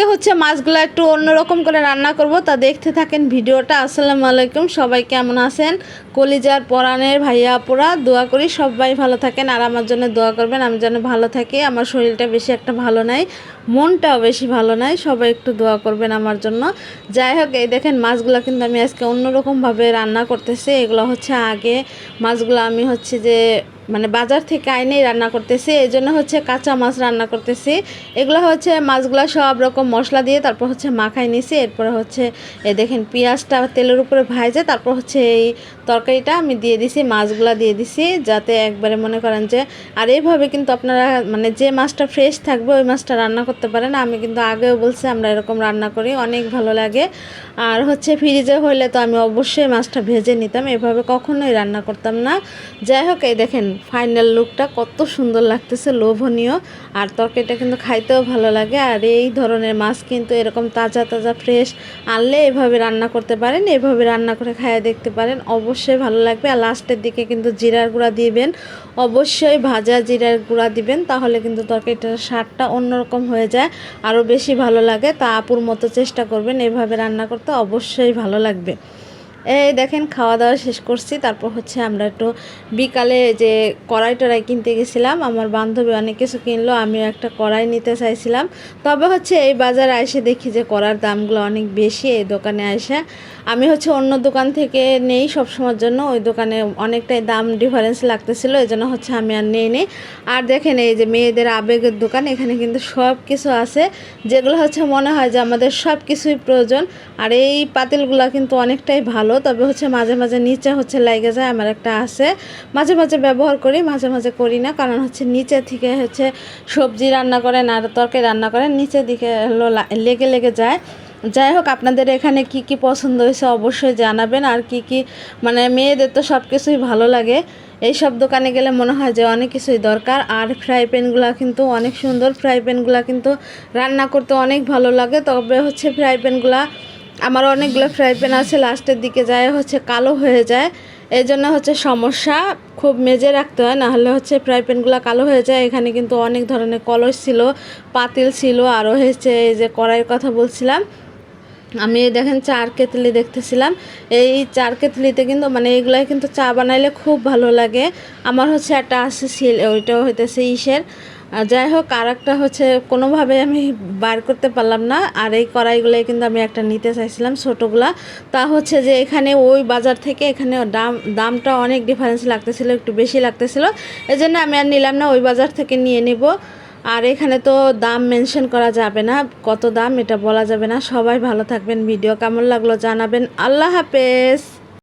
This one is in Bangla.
আজকে হচ্ছে মাছগুলো একটু অন্যরকম করে রান্না করব। তা দেখতে থাকেন ভিডিওটা। আসসালামু আলাইকুম। সবাই কেমন আছেন? কলিজার পরাণের ভাইয়া, আপুরা, দোয়া করি সবাই ভালো থাকেন। আর আমার জন্য দোয়া করবেন, আমি যেন ভালো থাকি। আমার শরীরটা বেশি একটা ভালো নাই, মনটাও বেশি ভালো নাই। সবাই একটু দোয়া করবেন আমার জন্য। যাই হোক, এই দেখেন মাছগুলো কিন্তু আমি আজকে অন্যরকমভাবে রান্না করতেছি। এগুলো হচ্ছে আগে মাছগুলো আমি হচ্ছে যে মানে বাজার থেকে আইনেই রান্না করতেছি এই জন্য হচ্ছে কাঁচা মাছ রান্না করতেছি। এগুলো হচ্ছে মাছগুলো সব রকম মশলা দিয়ে তারপর হচ্ছে মাখাই নিছি, এরপরে হচ্ছে এই দেখেন পেঁয়াজটা তেলের উপরে ভাজে, তারপর হচ্ছে এই তরকারিটা আমি দিয়ে দিছি, মাছগুলা দিয়ে দিছি, যাতে একবারে মনে করেন যে, আর এইভাবে কিন্তু আপনারা মানে যে মাছটা ফ্রেশ থাকবে, ওই মাছটা রান্না করতে পারেন। আমি কিন্তু আগেও বলছি আমরা এরকম রান্না করি, অনেক ভালো লাগে। আর হচ্ছে ফ্রিজে হইলে তো আমি অবশ্যই মাছটা ভেজে নিতাম, এভাবে কখনোই রান্না করতাম না। যাই হোক, এই দেখেন ফাইনাল লুকটা কত সুন্দর লাগতেছে, লোভনীয়। আর তরকারিটা কিন্তু খাইতেও ভালো লাগে। আর এই ধরনের মাছ কিন্তু এরকম তাজা তাজা ফ্রেশ আনলে এভাবে রান্না করতে পারেন, এভাবে রান্না করে খাইয়ে দেখতে পারেন। অবশ্যই ভালো লাগবে। আর লাস্টের দিকে কিন্তু জিরার গুঁড়া দিবেন। অবশ্যই ভাজা জিরার গুঁড়া দিবেন, তাহলে কিন্তু তরকারিটার স্বাদটা অন্যরকম হয়ে যায়। আরও বেশি ভালো লাগে। তা আপুর মতো চেষ্টা করবেন এভাবে রান্না করতে। অবশ্যই ভালো লাগবে। এই দেখেন খাওয়া দাওয়া শেষ করছি। তারপর হচ্ছে আমরা একটু বিকালে যে কড়াই টড়াই কিনতে গেছিলাম, আমার বান্ধবী অনেক কিছু কিনলো, আমিও একটা কড়াই নিতে চাইছিলাম। তবে হচ্ছে এই বাজারে এসে দেখি যে কড়ার দামগুলো অনেক বেশি এই দোকানে এসে আমি হচ্ছে অন্য দোকান থেকে নেই সবসময়ের জন্য, ওই দোকানে অনেকটাই দাম ডিফারেন্স লাগতেছিল এই জন্য হচ্ছে আমি আর নেই নেই আর দেখেন, এই যে মেয়েদের আবেগের দোকান, এখানে কিন্তু সব কিছু আছে, যেগুলো হচ্ছে মনে হয় যে আমাদের সব কিছুই প্রয়োজন। আর এই পাতিলগুলো কিন্তু অনেকটাই ভালো। তবে হচ্ছে মাঝে মাঝে নিচে হচ্ছে লেগে যায়, আমার একটা আছে। মাঝে মাঝে ব্যবহার করি, মাঝে মাঝে করি না, কারণ হচ্ছে নিচে থেকে হচ্ছে সবজি রান্না করেন আর তরকারি রান্না করেন নিচে দিকে হলো লেগে লেগে যায়। যাই হোক, আপনাদের এখানে কি কি পছন্দ হয়েছে অবশ্যই জানাবেন, আর কি কি মানে মেয়েদের তো সব কিছুই ভালো লাগে। এই সব দোকানে গেলে মনে হয় যে অনেক কিছুই দরকার, আর ফ্রাই প্যানগুলো কিন্তু অনেক সুন্দর, ফ্রাই প্যানগুলো কিন্তু রান্না করতে অনেক ভালো লাগে, তবে হচ্ছে ফ্রাই প্যানগুলো আমার অনেকগুলো ফ্রাই প্যান আছে, লাস্টের দিকে যায় হচ্ছে কালো হয়ে যায়। এই জন্য হচ্ছে সমস্যা, খুব মেজে রাখতে হয়, নাহলে হচ্ছে ফ্রাই প্যানগুলো কালো হয়ে যায়। এখানে কিন্তু অনেক ধরনের কলস ছিল, পাতিল ছিল আরও হচ্ছে এই যে কড়াইয়ের কথা বলছিলাম। আমি দেখেন চার কেতলি দেখতেছিলাম। এই চার কেতলিতে কিন্তু মানে এইগুলাই কিন্তু চা বানাইলে খুব ভালো লাগে। আমার হচ্ছে একটা আছে ওইটাও হইতেছে ইসের। যাই হোক আর একটা হচ্ছে, কোনোভাবে আমি বার করতে পারলাম না। আর এই কড়াইগুলোই কিন্তু আমি একটা নিতে চাইছিলাম, ছোটোগুলা। তা হচ্ছে যে, এখানে ওই বাজার থেকে এখানে দাম, দামটা অনেক ডিফারেন্স লাগতেছিল, একটু বেশি লাগতেছিল। এই জন্য আমি আর নিলাম না, ওই বাজার থেকে নিয়ে নিব। আর এখানে তো দাম মেনশন করা যাবে না। কত দাম এটা বলা যাবে না। সবাই ভালো থাকবেন, ভিডিও কেমন লাগল জানাবেন। আল্লাহ হাফেজ!